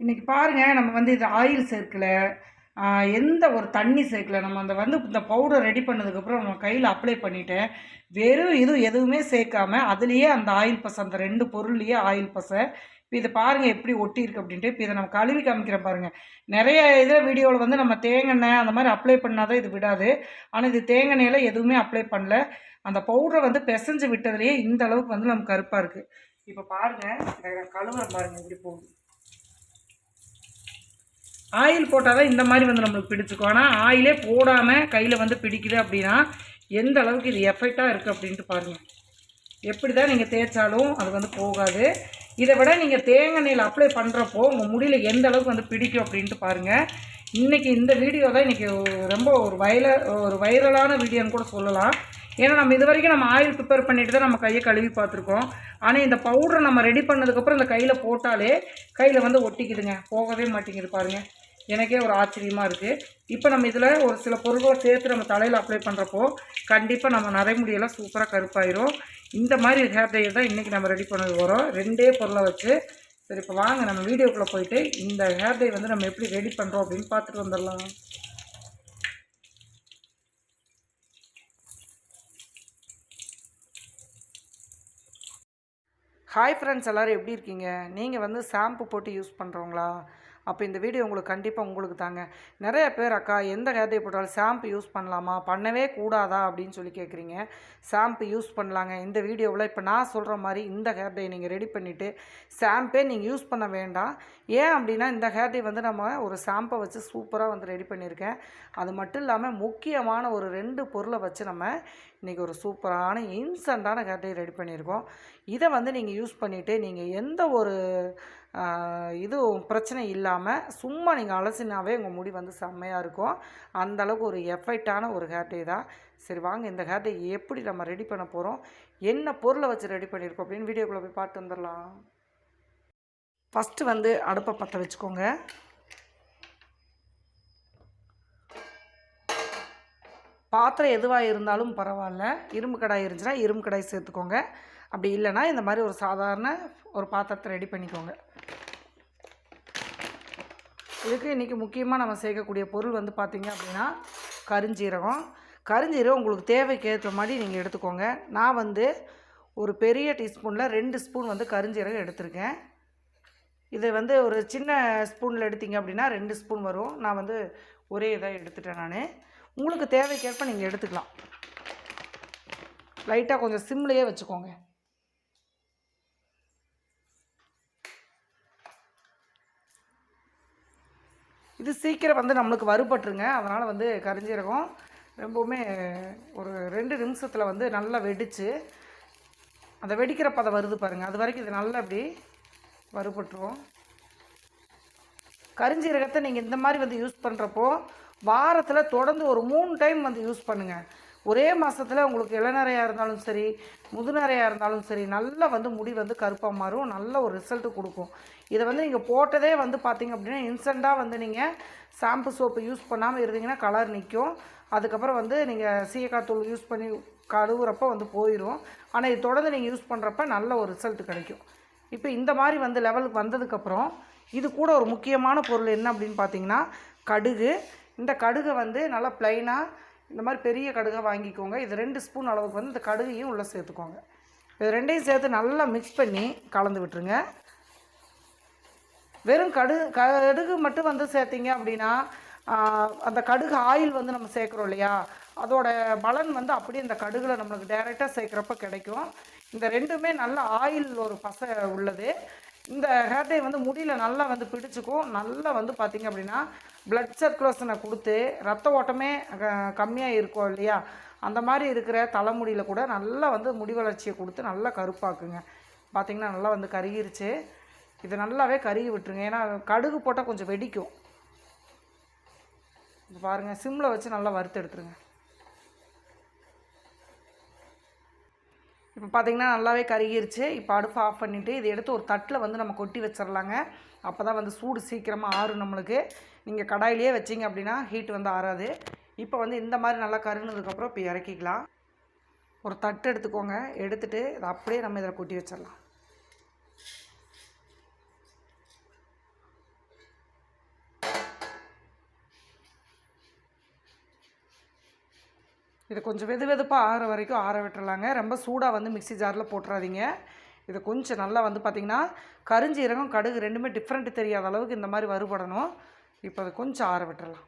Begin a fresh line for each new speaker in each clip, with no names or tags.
இன்றைக்கி பாருங்கள் நம்ம வந்து இது ஆயில் சேர்க்கல எந்த ஒரு தண்ணி சேர்க்கல. நம்ம அந்த வந்து இந்த பவுடர் ரெடி பண்ணதுக்கப்புறம் நம்ம கையில் அப்ளை பண்ணிவிட்டேன் வெறும் இது எதுவுமே சேர்க்காம அதுலேயே அந்த ஆயில் பசை அந்த ரெண்டு பொருள்லேயே ஆயில் பசை இப்போ இதை பாருங்கள் எப்படி ஒட்டியிருக்கு அப்படின்ட்டு. இப்போ இதை நம்ம கழுவி காமிக்கிறோம் பாருங்கள் நிறைய இதில் வீடியோவில் வந்து நம்ம தேங்காய் அந்த மாதிரி அப்ளை பண்ணாதான் இது விடாது. ஆனால் இது தேங்காய் எதுவுமே அப்ளை பண்ணல. அந்த பவுடரை வந்து பிசைஞ்சு விட்டதுலேயே இந்த அளவுக்கு வந்து நமக்கு கருப்பாக இருக்குது இப்போ பாருங்கள் கழுவுற பாருங்கள் இப்படி போகுது. ஆயில் போட்டால் தான் இந்த மாதிரி வந்து நம்மளுக்கு பிடிச்சிக்கும். ஆனால் ஆயிலே போடாமல் கையில் வந்து பிடிக்குது அப்படின்னா எந்த அளவுக்கு இது எஃபெக்டாக இருக்குது அப்படின்ட்டு பாருங்கள் எப்படி தான் நீங்கள் தேய்ச்சாலும் அது வந்து போகாது. இதை விட நீங்கள் தேங்காய் எண்ணெயில் அப்ளை பண்ணுறப்போ உங்கள் முடியல எந்த அளவுக்கு வந்து பிடிக்கும் அப்படின்ட்டு பாருங்கள் இன்றைக்கி இந்த வீடியோ தான் இன்றைக்கி ரொம்ப ஒரு வைல ஒரு வைரலான வீடியோன்னு கூட சொல்லலாம். ஏன்னா நம்ம இது வரைக்கும் நம்ம ஆயில் ப்ரிப்பேர் பண்ணிட்டு தான் நம்ம கையை கழுவி பார்த்துருக்கோம். ஆனால் இந்த பவுடரை நம்ம ரெடி பண்ணதுக்கப்புறம் இந்த கையில் போட்டாலே கையில் வந்து ஒட்டிக்குதுங்க. போகவே மாட்டேங்குது பாருங்கள் எனக்கே ஒரு ஆச்சரியமாக இருக்குது இப்போ நம்ம இதில் ஒரு சில பொருட்களை சேர்த்து நம்ம தலையில் அப்ளை பண்ணுறப்போ கண்டிப்பாக நம்ம நரைமுடியெல்லாம் சூப்பராக கருப்பாயிரும். இந்த மாதிரி ஹேர் டையர் தான் இன்றைக்கி நம்ம ரெடி பண்ணது வரோம் ரெண்டே பொருளை வச்சு. சரி இப்போ வாங்க நம்ம வீடியோக்குள்ளே போயிட்டு இந்த ஹேர் டை வந்து நம்ம எப்படி ரெடி பண்ணுறோம் அப்படின்னு பார்த்துட்டு வந்துடலாம். ஹாய் ஃப்ரெண்ட்ஸ் எல்லோரும் எப்படி இருக்கீங்க? நீங்கள் வந்து ஷாம்பு போட்டு யூஸ் பண்ணுறவங்களா அப்போ இந்த வீடியோ உங்களுக்கு கண்டிப்பாக உங்களுக்கு தாங்க. நிறைய பேர் அக்கா எந்த ஹேர் போட்டாலும் ஷாம்பு யூஸ் பண்ணலாமா? பண்ணவே கூடாதா? அப்படின்னு சொல்லி கேட்குறீங்க ஷாம்பு யூஸ் பண்ணலாங்க. இந்த வீடியோவில் இப்போ நான் சொல்கிற மாதிரி இந்த ஹேர் நீங்கள் ரெடி பண்ணிவிட்டு ஷாம்பே நீங்கள் யூஸ் பண்ண வேண்டாம். ஏன் அப்படின்னா இந்த ஹேர்டே வந்து நம்ம ஒரு ஷாம்பை வச்சு சூப்பராக வந்து ரெடி பண்ணியிருக்கேன். அது மட்டும் இல்லாமல் முக்கியமான ஒரு ரெண்டு பொருளை வச்சு நம்ம இன்றைக்கி ஒரு சூப்பரான இன்ஸ்டண்ட்டான ஹேர்டே ரெடி பண்ணியிருக்கோம். இதை வந்து நீங்கள் யூஸ் பண்ணிவிட்டு நீங்கள் எந்த ஒரு இதுவும் பிரச்சனை இல்லாமல் சும்மா நீங்கள் அலசினாவே உங்கள் முடி வந்து செம்மையாக இருக்கும். அந்த அளவுக்கு ஒரு எஃபெக்டான ஒரு ஹேர்டே தான். சரி வாங்க இந்த ஹேர்டே எப்படி நம்ம ரெடி பண்ண போகிறோம் என்ன பொருளை வச்சு ரெடி பண்ணியிருக்கோம் அப்படின்னு வீடியோக்குள்ளே போய் பார்த்து வந்துடலாம். ஃபஸ்ட்டு வந்து அடுப்பை பற்ற வச்சுக்கோங்க. பாத்திரம் எதுவாக இருந்தாலும் பரவாயில்ல. இரும்பு கடாய் இருந்துச்சுன்னா இரும்பு கடாய் சேர்த்துக்கோங்க. அப்படி இல்லைன்னா இந்த மாதிரி ஒரு சாதாரண ஒரு பாத்திரத்தை ரெடி பண்ணிக்கோங்க. இதுக்கு இன்றைக்கி முக்கியமாக நம்ம சேர்க்கக்கூடிய பொருள் வந்து பார்த்திங்க அப்படின்னா கருஞ்சீரகம். கருஞ்சீரகம் உங்களுக்கு தேவைக்கு ஏற்ற மாதிரி நீங்கள் எடுத்துக்கோங்க. நான் வந்து ஒரு பெரிய டீஸ்பூனில் ரெண்டு ஸ்பூன் வந்து கருஞ்சீரகம் எடுத்திருக்கேன். இதை வந்து ஒரு சின்ன ஸ்பூனில் எடுத்திங்க அப்படின்னா ரெண்டு ஸ்பூன் வரும். நான் வந்து ஒரே இதாக எடுத்துட்டேன் நான். உங்களுக்கு தேவைக்கேற்ப நீங்கள் எடுத்துக்கலாம். லைட்டாக கொஞ்சம் சிம்லேயே வச்சுக்கோங்க. இது சீக்கிரம் வந்து நம்மளுக்கு வறுபட்டுருங்க. அதனால் வந்து கரிஞ்சீரகம் ரொம்பவுமே ஒரு ரெண்டு நிமிஷத்தில் வந்து நல்லா வெடித்து அந்த வெடிக்கிற பதம் வருது பாருங்கள் அது வரைக்கும் இது நல்லா அப்படி வறுபட்டுரும். கரிஞ்சீரகத்தை நீங்கள் இந்த மாதிரி வந்து யூஸ் பண்ணுறப்போ வாரத்தில் தொடர்ந்து ஒரு மூணு டைம் வந்து யூஸ் பண்ணுங்கள் ஒரே மாதத்தில் உங்களுக்கு இளநரையாக இருந்தாலும் சரி முதுநரையாக இருந்தாலும் சரி நல்லா வந்து முடி வந்து கருப்பாக மாறும் நல்ல ஒரு ரிசல்ட்டு கொடுக்கும். இதை வந்து நீங்கள் போட்டதே வந்து பார்த்தீங்க அப்படின்னா இன்ஸ்டண்ட்டாக வந்து நீங்கள் ஷாம்பு சோப்பு யூஸ் பண்ணாமல் இருந்தீங்கன்னா கலர் நிற்கும் அதுக்கப்புறம் வந்து நீங்கள் சீயக்காத்தூள் யூஸ் பண்ணி கழுவுறப்ப வந்து போயிடும் ஆனால் இது தொடர்ந்து நீங்கள் யூஸ் பண்ணுறப்ப நல்ல ஒரு ரிசல்ட் கிடைக்கும். இப்போ இந்த மாதிரி வந்து லெவலுக்கு வந்ததுக்கப்புறம் இது கூட ஒரு முக்கியமான பொருள் என்ன அப்படின்னு பார்த்தீங்கன்னா கடுகு. இந்த கடுகை வந்து நல்லா ப்ளைனாக இந்த மாதிரி பெரிய கடுகை வாங்கிக்கோங்க. இது ரெண்டு ஸ்பூன் அளவுக்கு வந்து இந்த கடுகையும் உள்ளே சேர்த்துக்கோங்க. இது ரெண்டையும் சேர்த்து நல்லா மிக்ஸ் பண்ணி கலந்து விட்டுருங்க. வெறும் கடுகு கடுகு மட்டும் வந்து சேர்த்திங்க அப்படின்னா அந்த கடுகு ஆயில் வந்து நம்ம சேர்க்குறோம் இல்லையா? அதோட பலன் வந்து அப்படியே இந்த கடுகில் நம்மளுக்கு டைரெக்டாக சேர்க்குறப்ப கிடைக்கும். இந்த ரெண்டுமே நல்ல ஆயில் ஒரு பசை உள்ளது. இந்த ஹேர் டை வந்து முடியில் நல்லா வந்து பிடிச்சிக்கும். நல்லா வந்து பார்த்திங்க அப்படின்னா ப்ளட் சர்க்குலேஷனை கொடுத்து ரத்த ஓட்டமே கம்மியாக இருக்கும் இல்லையா? அந்த மாதிரி இருக்கிற தலைமுடியில் கூட நல்லா வந்து முடி வளர்ச்சியை கொடுத்து நல்லா கருப்பாக்குங்க. பார்த்திங்கன்னா நல்லா வந்து கருகிருச்சு. இது நல்லாவே கருகி விட்டுருங்க. ஏன்னா கடுகு போட்டால் கொஞ்சம் வெடிக்கும். பாருங்கள் சிம்மில் வச்சு நல்லா வறுத்து எடுத்துருங்க. இப்போ பார்த்தீங்கன்னா நல்லாவே கருகிருச்சு. இப்போ அடுப்பு ஆஃப் பண்ணிவிட்டு இதை எடுத்து ஒரு தட்டில் வந்து நம்ம கொட்டி வச்சிடலாங்க அப்போ தான் வந்து சூடு சீக்கிரமாக ஆறும் நம்மளுக்கு. நீங்கள் கடாயிலே வச்சிங்க அப்படின்னா ஹீட் வந்து ஆறாது. இப்போ வந்து இந்த மாதிரி நல்லா கருனதுக்கப்புறம் இப்போ இறக்கிக்கலாம். ஒரு தட்டு எடுத்துக்கோங்க. எடுத்துகிட்டு இதை அப்படியே நம்ம இதில் கொட்டி வச்சிடலாம் இதை கொஞ்சம் வெது வெதுப்பாக ஆற வரைக்கும் ஆற விட்டுறலாங்க. ரொம்ப சூடாக வந்து மிக்ஸி ஜாரில் போட்டுறாதீங்க. இது கொஞ்சம் நல்லா வந்து பார்த்திங்கன்னா கருஞ்சீரகம் கடுகு ரெண்டுமே டிஃப்ரெண்ட் தெரியாத அளவுக்கு இந்த மாதிரி வறுபடணும். இப்போ அதை கொஞ்சம் ஆற விட்டுறலாம்.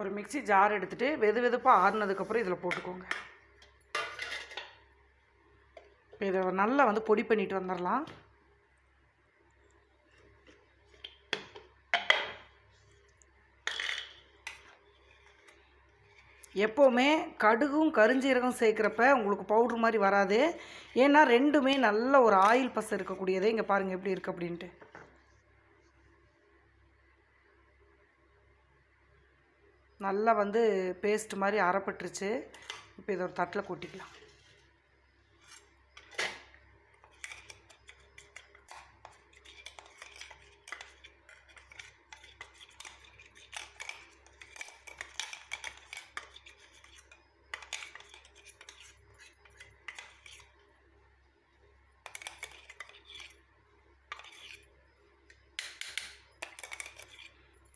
ஒரு மிக்ஸி ஜார் எடுத்துகிட்டு வெது வெதுப்பாக ஆறுனதுக்கப்புறம் இதில் போட்டுக்கோங்க. இப்போ இதை நல்லா வந்து பொடி பண்ணிட்டு வந்துடலாம் எப்போவுமே கடுகும் கருஞ்சீரகம் சேர்க்குறப்ப உங்களுக்கு பவுட்ரு மாதிரி வராது. ஏன்னா ரெண்டுமே நல்ல ஒரு ஆயில் பசை இருக்கக்கூடியதே இங்கே பாருங்கள் எப்படி இருக்குது அப்படின்ட்டு. நல்லா வந்து பேஸ்ட் மாதிரி அரைப்பட்டுருச்சு. இப்போ இதை ஒரு தட்டில் கொட்டிக்கலாம்.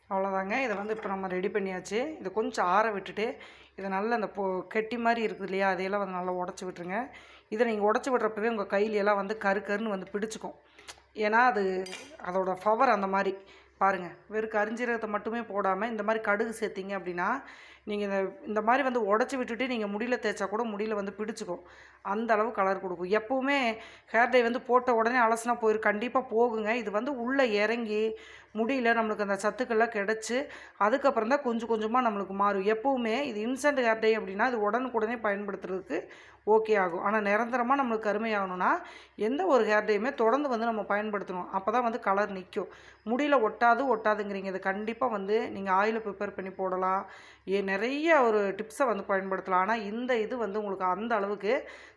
அவ்வளோதாங்க. இதை வந்து இப்போ நம்ம ரெடி பண்ணியாச்சு. இதை கொஞ்சம் ஆற விட்டுட்டு இதை நல்லா அந்த பொ கெட்டி மாதிரி இருக்குது இல்லையா? அதையெல்லாம் வந்து நல்லா உடச்சி விட்டுருங்க. இதை நீங்கள் உடச்சி விட்றப்பவே உங்கள் கையிலெல்லாம் வந்து கரு கருன்னு வந்து பிடிச்சிக்கும். ஏன்னா அது அதோடய பவர் அந்த மாதிரி. பாருங்கள் வெறும் கரிஞ்சீரகத்தை மட்டுமே போடாமல் இந்த மாதிரி கடுகு சேர்த்திங்க அப்படின்னா நீங்கள் இந்த இந்த மாதிரி வந்து உடச்சி விட்டுட்டு நீங்கள் முடியில் தேய்ச்சா கூட முடியில் வந்து பிடிச்சிக்கும். அந்த அளவு கலர் கொடுக்கும். எப்போவுமே ஹேர் டை வந்து போட்ட உடனே அலசினா போயிரு கண்டிப்பாக போகுங்க. இது வந்து உள்ளே இறங்கி முடியல நம்மளுக்கு அந்த சத்துக்கள்லாம் கிடச்சி அதுக்கப்புறம் தான் கொஞ்சம் கொஞ்சமாக நம்மளுக்கு மாறும். எப்போவுமே இது இன்ஸ்டன்ட் ஹேர் டை அப்படின்னா இது உடனுக்குடனே பயன்படுத்துறதுக்கு ஓகே ஆகும். ஆனால் நிரந்தரமாக நம்மளுக்கு கருமையாகணும்னா எந்த ஒரு ஹேர் டையுமே தொடர்ந்து வந்து நம்ம பயன்படுத்தணும். அப்போ தான் வந்து கலர் நிற்கும் முடியில் ஒட்டாது ஒட்டாதுங்கிறீங்க. இது கண்டிப்பாக வந்து நீங்கள் ஆயில் ப்ரிப்பேர் பண்ணி போடலாம். ஏ நிறைய ஒரு டிப்ஸை வந்து பயன்படுத்தலாம். ஆனால் இந்த இது வந்து உங்களுக்கு அந்த அளவுக்கு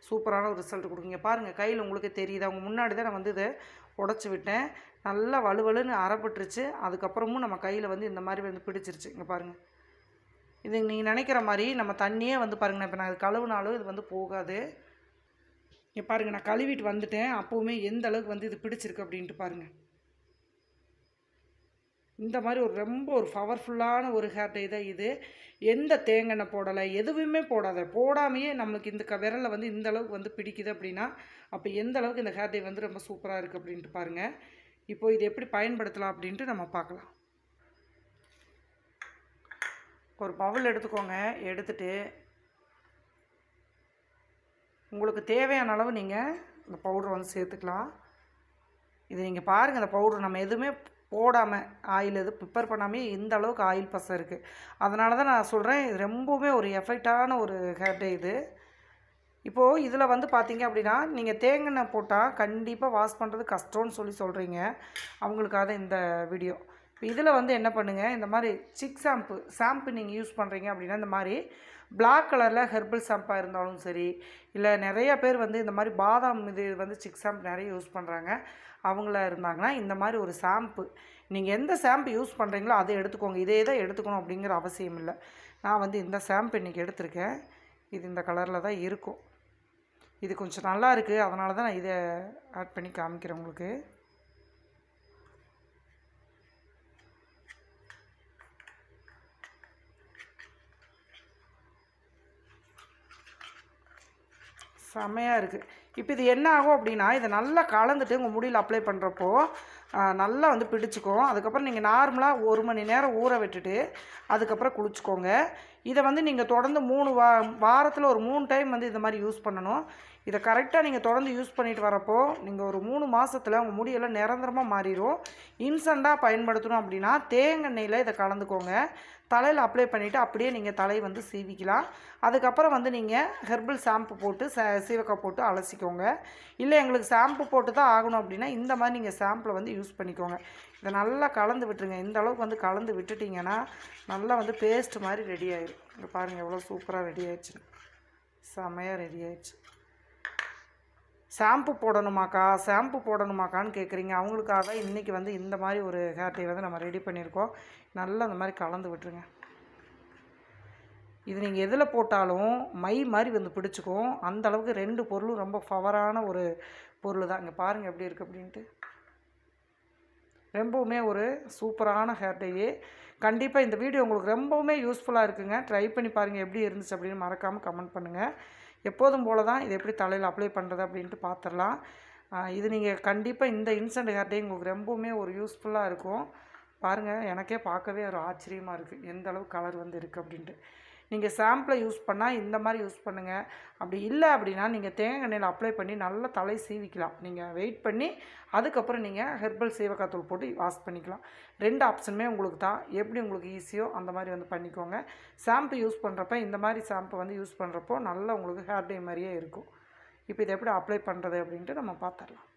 சூப்பரான ஒரு ரிசல்ட் கொடுக்குங்க பாருங்கள் கையில் உங்களுக்கு தெரியுது. அவங்க முன்னாடி தான் நான் வந்து இதை உடச்சி விட்டேன். நல்லா வலுவலுன்னு அறப்பட்டுருச்சு. அதுக்கப்புறமும் நம்ம கையில் வந்து இந்த மாதிரி வந்து பிடிச்சிருச்சு. இங்கே பாருங்கள் இது நீங்கள் நினைக்கிற மாதிரி நம்ம தண்ணியே வந்து பாருங்கள் இப்போ நான் அது கழுவுனாலும் இது வந்து போகாது. இங்கே பாருங்கள் நான் கழுவிட்டு வந்துட்டேன். அப்போவுமே எந்த அளவுக்கு வந்து இது பிடிச்சிருக்கு அப்படின்ட்டு பாருங்கள் இந்த மாதிரி ஒரு ரொம்ப ஒரு பவர்ஃபுல்லான ஒரு ஹேர் டை தான் இது. எந்த தேங்கெண்ணெய் போடலை எதுவுமே போடாத. போடாமையே நம்மளுக்கு இந்த க விரலில் வந்து இந்த அளவுக்கு வந்து பிடிக்குது அப்படின்னா அப்போ எந்த அளவுக்கு இந்த ஹேர் டை வந்து ரொம்ப சூப்பராக இருக்குது அப்படின்ட்டு பாருங்கள் இப்போது இது எப்படி பயன்படுத்தலாம் அப்படின்ட்டு நம்ம பார்க்கலாம். ஒரு பவுல் எடுத்துக்கோங்க. எடுத்துகிட்டு உங்களுக்கு தேவையான அளவு நீங்கள் இந்த பவுடர் வந்து சேர்த்துக்கலாம். இது நீங்கள் பாருங்கள் இந்த பவுடர் நம்ம எதுவுமே போடாமல் ஆயில் எது ப்ரிப்பேர் பண்ணாமே இந்த அளவுக்கு ஆயில் பசை இருக்குது அதனால தான் நான் சொல்கிறேன் இது ரொம்பவுமே ஒரு எஃபெக்டான ஒரு ஹேர் டே இது. இப்போது இதில் வந்து பார்த்தீங்க அப்படின்னா நீங்கள் தேங்காய் போட்டால் கண்டிப்பாக வாஷ் பண்ணுறது கஷ்டம்னு சொல்லி சொல்கிறீங்க அவங்களுக்காக இந்த வீடியோ இப்போ இதில் வந்து என்ன பண்ணுங்கள் இந்த மாதிரி சிக் ஷாம்பு ஷாம்பு நீங்கள் யூஸ் பண்ணுறீங்க அப்படின்னா இந்த மாதிரி பிளாக் கலரில் ஹெர்பல் ஷாம்பாக இருந்தாலும் சரி இல்லை நிறைய பேர் வந்து இந்த மாதிரி பாதாம் இது வந்து சிக் ஷாம்பு நிறைய யூஸ் பண்ணுறாங்க அவங்கள இருந்தாங்கன்னா இந்த மாதிரி ஒரு ஷாம்பு நீங்கள் எந்த ஷாம்பு யூஸ் பண்ணுறீங்களோ அதை எடுத்துக்கோங்க. இதே தான் எடுத்துக்கணும் அப்படிங்கிற அவசியம் இல்லை. நான் வந்து இந்த ஷாம்பு இன்றைக்கி எடுத்திருக்கேன். இது இந்த கலரில் தான் இருக்கும். இது கொஞ்சம் நல்லா இருக்குது அதனால தான் நான் இதை ஆட் பண்ணி காமிக்கிறேன் உங்களுக்கு. செம்மையாக இருக்குது இப்போ இது என்ன ஆகும் அப்படின்னா இதை நல்லா கலந்துட்டு உங்கள் முடியில் அப்ளை பண்ணுறப்போ நல்லா வந்து பிடிச்சிக்கும். அதுக்கப்புறம் நீங்கள் நார்மலாக ஒரு மணி நேரம் ஊற விட்டுட்டு அதுக்கப்புறம் குளிச்சுக்கோங்க. இதை வந்து நீங்கள் தொடர்ந்து மூணு வா வாரத்தில் ஒரு மூணு டைம் வந்து இந்த மாதிரி யூஸ் பண்ணணும். இதை கரெக்டாக நீங்கள் தொடர்ந்து யூஸ் பண்ணிட்டு வரப்போ நீங்கள் ஒரு மூணு மாதத்தில் உங்கள் முடியெல்லாம் நிரந்தரமாக மாறிடும் இன்ஸ்டண்ட்டாக பயன்படுத்தணும் அப்படின்னா தேங்காய் இதை கலந்துக்கோங்க. தலையில் அப்ளை பண்ணிவிட்டு அப்படியே நீங்கள் தலையை வந்து சீவிக்கலாம். அதுக்கப்புறம் வந்து நீங்கள் ஹெர்பல் ஷாம்பு போட்டு ச சீவக்காய் போட்டு அலசிக்கோங்க. இல்லை எங்களுக்கு ஷாம்பு போட்டு தான் ஆகணும் அப்படின்னா இந்த மாதிரி நீங்கள் ஷாம்பில் வந்து யூஸ் பண்ணிக்கோங்க. இதை நல்லா கலந்து விட்டுருங்க. இந்த அளவுக்கு வந்து கலந்து விட்டுட்டிங்கன்னா நல்லா வந்து பேஸ்ட் மாதிரி ரெடி ஆயிடும் இங்கே பாருங்கள் எவ்வளோ சூப்பராக ரெடி ஆயிடுச்சுன்னு செமையாக ரெடி ஆயிடுச்சு. ஷாம்பு போடணுமாக்கா? ஷாம்பு போடணுமாக்கான்னு கேட்குறீங்க அவங்களுக்காக தான் இன்றைக்கி வந்து இந்த மாதிரி ஒரு ஹேர் டை வந்து நம்ம ரெடி பண்ணியிருக்கோம். நல்லா அந்த மாதிரி கலந்து விட்டுருங்க. இது நீங்கள் எதில் போட்டாலும் மை மாதிரி வந்து பிடிச்சிக்கும். அந்தளவுக்கு ரெண்டு பொருளும் ரொம்ப பவரான ஒரு பொருள் தான் இங்கே பாருங்கள் எப்படி இருக்குது அப்படின்ட்டு. ரொம்பவுமே ஒரு சூப்பரான ஹேர் டையே கண்டிப்பாக இந்த வீடியோ உங்களுக்கு ரொம்பவுமே யூஸ்ஃபுல்லாக இருக்குங்க. ட்ரை பண்ணி பாருங்கள் எப்படி இருந்துச்சு அப்படின்னு மறக்காமல் கமெண்ட் பண்ணுங்கள் எப்போதும் போல தான் இது எப்படி தலையில் அப்ளை பண்ணுறது அப்படின்ட்டு பார்த்துடலாம் இது நீங்கள் கண்டிப்பாக இந்த இன்ஸ்டன்ட் ஹேர் டே உங்களுக்கு ரொம்பவுமே ஒரு யூஸ்ஃபுல்லாக இருக்கும். பாருங்கள் எனக்கே பார்க்கவே ஒரு ஆச்சரியமாக இருக்குது எந்த அளவு கலர் வந்து இருக்குது அப்படின்ட்டு. நீங்கள் சாம்பிளை யூஸ் பண்ணால் இந்த மாதிரி யூஸ் பண்ணுங்கள் அப்படி இல்லை அப்படின்னா நீங்கள் தேங்காய் எண்ணெயில் அப்ளை பண்ணி நல்லா தலை சீவிக்கலாம். நீங்கள் வெயிட் பண்ணி அதுக்கப்புறம் நீங்கள் ஹெர்பல் சீவக்காத்தூள் போட்டு வாஷ் பண்ணிக்கலாம். ரெண்டு ஆப்ஷனுமே உங்களுக்கு தான். எப்படி உங்களுக்கு ஈஸியோ அந்த மாதிரி வந்து பண்ணிக்கோங்க. ஷாம்பு யூஸ் பண்ணுறப்ப இந்த மாதிரி ஷாம்பு வந்து யூஸ் பண்ணுறப்போ நல்லா உங்களுக்கு ஹேர் டே மாதிரியே இருக்கும். இப்போ இதை எப்படி அப்ளை பண்ணுறது அப்படின்ட்டு நம்ம பார்த்துடலாம்.